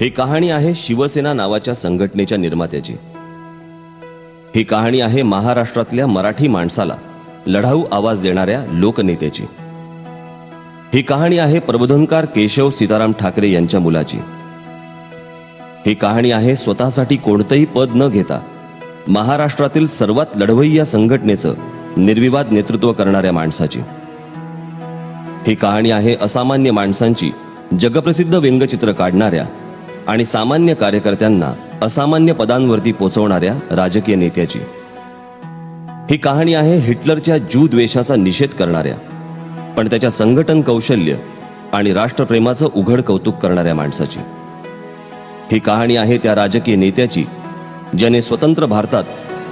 ही कहाणी आहे शिवसेना नावाच्या संघटनेच्या निर्मात्याची. ही कहाणी आहे महाराष्ट्रातल्या मराठी माणसाला लढाऊ आवाज देणाऱ्या लोकनेत्याची. ही कहाणी आहे प्रबोधनकार केशव सीताराम ठाकरे यांच्या मुलाची. ही कहाणी आहे स्वतःसाठी कोणतंही पद न घेता महाराष्ट्रातील सर्वात लढवई या संघटनेचं निर्विवाद नेतृत्व करणाऱ्या माणसाची. ही कहाणी आहे असामान्य माणसांची जगप्रसिद्ध व्यंगचित्र काढणाऱ्या आणि सामान्य कार्यकर्त्यांना असामान्य पदांवरती पोचवणाऱ्या राजकीय नेत्याची. ही कहाणी आहे हिटलरच्या ज्यू द्वेषाचा निषेध करणाऱ्या पण त्याच्या संघटन कौशल्य आणि राष्ट्रप्रेमाचं उघड कौतुक करणाऱ्या माणसाची. ही कहाणी आहे त्या राजकीय नेत्याची ज्याने स्वतंत्र भारतात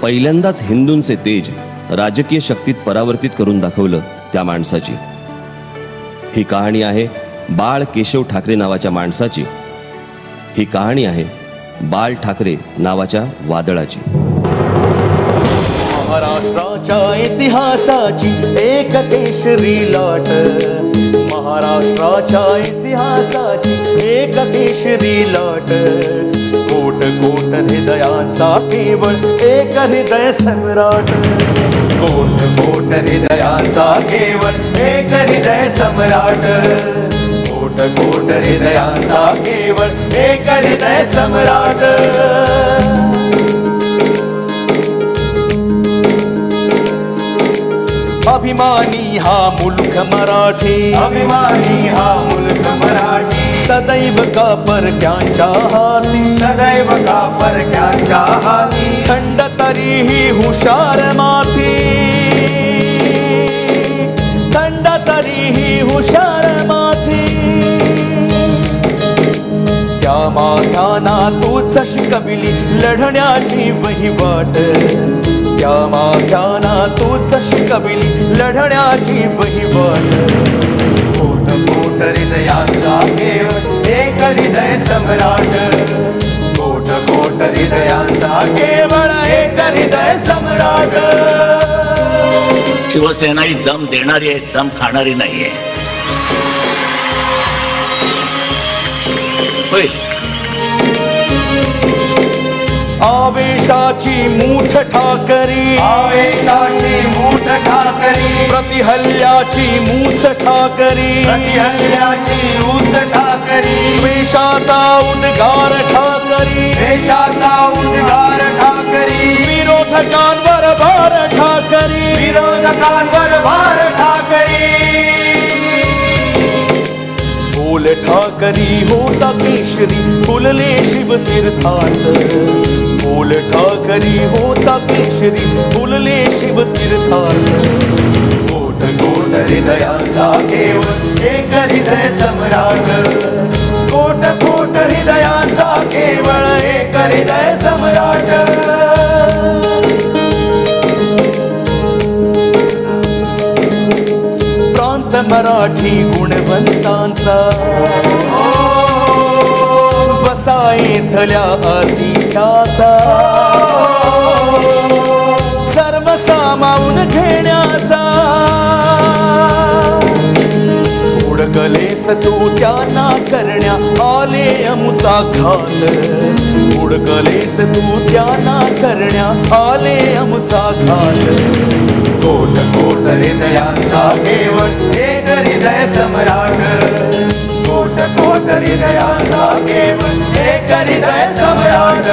पहिल्यांदाच हिंदूंचे तेज राजकीय शक्तीत परावर्तित करून दाखवलं त्या माणसाची. ही कहाणी आहे बाळ केशव ठाकरे नावाच्या माणसाची ही कहाणी आहे बाळ ठाकरे नावाच्या वादळाची. महाराष्ट्राच्या इतिहासाची एक केशरी लाट. महाराष्ट्राच्या इतिहासाची एक केशरी लाट. कोट कोट हृदयांचा केवळ एक हृदय सम्राट. कोट कोट हृदयांचा केवळ एक हृदय सम्राट. कोट कोट हृदयांचा केवळ एक हृदय सम्राट अभिमानी हा मुल्क मराठी। अभिमानी हा मुल्क मराठी। सदैव का परक्यांच्या हाती सदैव का परक्यांच्या हाती थंड तरीही हुशार माथी तूच शिकविली लढण्याची वहिवाट त्या माथ्याना तूच शिकविली लढण्याची वहिवाट कोट कोट हृदयाचा देव एक हृदय सम्राट. कोट कोट हृदयाचा केवळ एक हृदय सम्राट. शिवसेना ही दम देणारी आहे दम खाणारी नाहीये. होय. आवेशाची मूठ ठाकरी। आवेशाची मूठ ठाकरी। प्रतिहल्ल्याची मूस ठाकरी। प्रतिहल्ल्याची ऊस ठाकरी। वेशाचा उद्गार ठाकरी। वेशाचा उद्गार ठाकरी। विरोधकांवर भार ठाकरी। विरोधकांवर भार ठाकरी। बोल ठाकरी होता केशरी फुलले शिवतीर्थात बोल ठाकरी होता केशरी फुलले तीर्थार्थ कोट कोट हृदयाचा देव एक हृदय सम्राट. कोट कोट हृदयाचा केवळ एक हृदय सम्राट. प्रांत मराठी गुणवंतांचा. वसाईतल्या घेण्याचा सर्व सामावून घेण्याचा उडकलेस तू त्यांना करण्या आले अमुचा घात उडकलेस तू त्यांना करण्या आले अमुचा घात कोट कोट हृदयांचा केवळ हे हृदय सम्राट. कोट कोट हृदयांचा केवळ एक हृदय सम्राट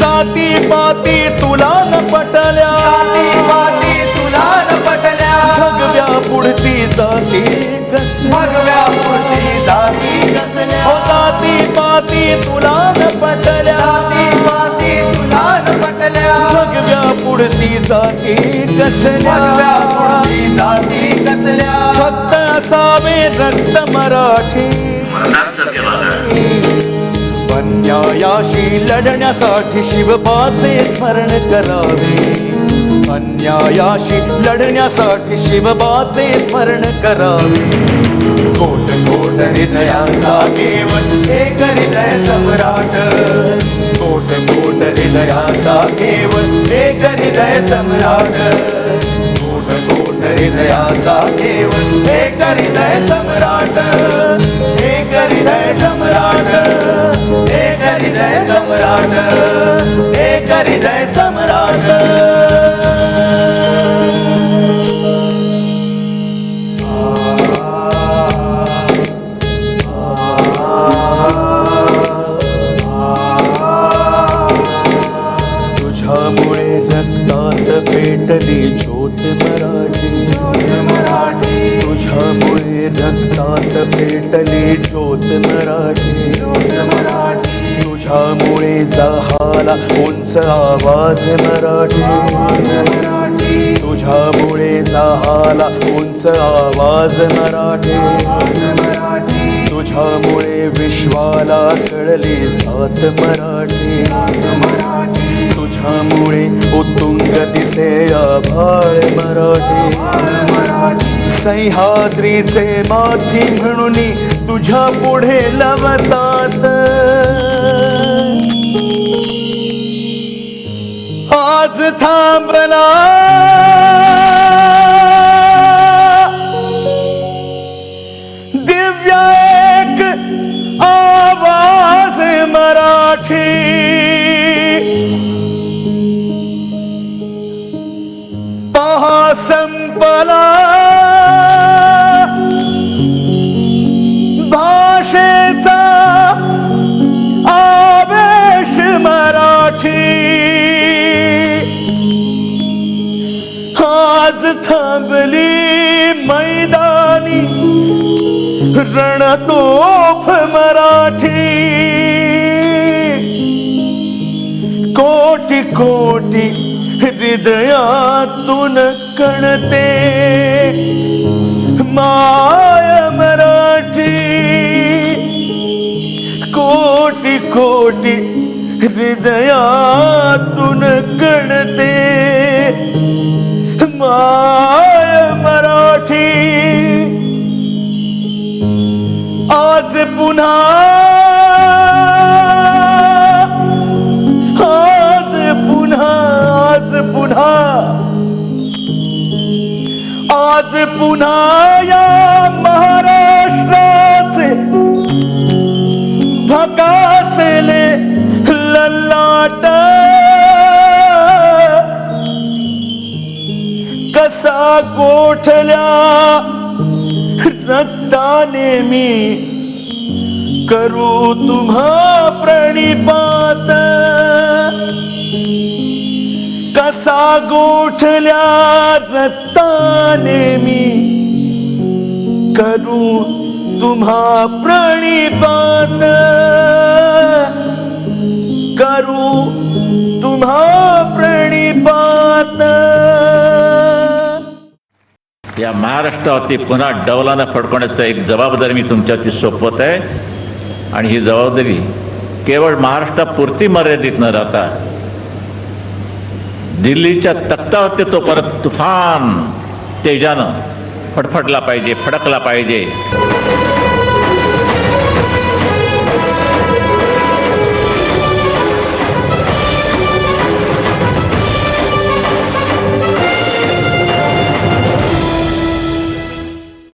जाती पाती तुला न पटल्या. जाती पाती तुला न पटल्या. भगव्या पुढती जाती भगव्या पुढती जाती कसल्या? हो जाती पाती तुला पुढती जाती कसल्या? जाती कसल्या? फक्त असावे रक्त मराठी. अन्यायाशी लढण्यासाठी शिवबाचे स्मरण करावे. अन्यायाशी लढण्यासाठी शिवबाचे स्मरण करावे. कोट कोट हृदयांचा केवळ एक हृदय सम्राट. कोट कोट हृदयाचा केवळ सम्राट। कोट कोट हृदयाचा देव एक हृदय सम्राट। एक हृदय सम्राट एक हृदय सम्राट एक हृदय सम्राट। तुझ्यामुळे जहाला उंच आवाज मराठी. तुझ्यामुळे जहाला उंच आवाज मराठी. तुझ्यामुळे विश्वाला कळली सात मराठी. तुझ्यामुळे उत्तुंग दिसे आभाळ मराठी. सह्याद्रीचे माथी म्हणून तुझ्या पुढे लवता थांबला. दिव्य एक आवाज मराठी. पहा संपला. भाषेचा आवेश मराठी. आज थांबली मैदानी. रणतोफ मराठी. कोटी कोटी हृदयातून कणते. माय मराठी. कोटी कोटी हृदयातून कणते. माय मराठी। आज पुन्हा आज पुन्हा आज पुन्हा। आज पुन्हा या गोठल्या रक्ताने मी करू तुम्हा प्रणिपात. कसा गोठल्या रक्ताने मी करू तुम्हा प्रणिपात. करू तुम्हा प्रणिपात. या महाराष्ट्रावरती पुन्हा डौलानं फडकवण्याचा एक जबाबदारी मी तुमच्यावरती सोपवत आहे. आणि ही जबाबदारी केवळ महाराष्ट्रापुरती मर्यादित न राहता दिल्लीच्या तख्तावरती तो परत तुफान तेजानं फडफडला पाहिजे फडकला पाहिजे.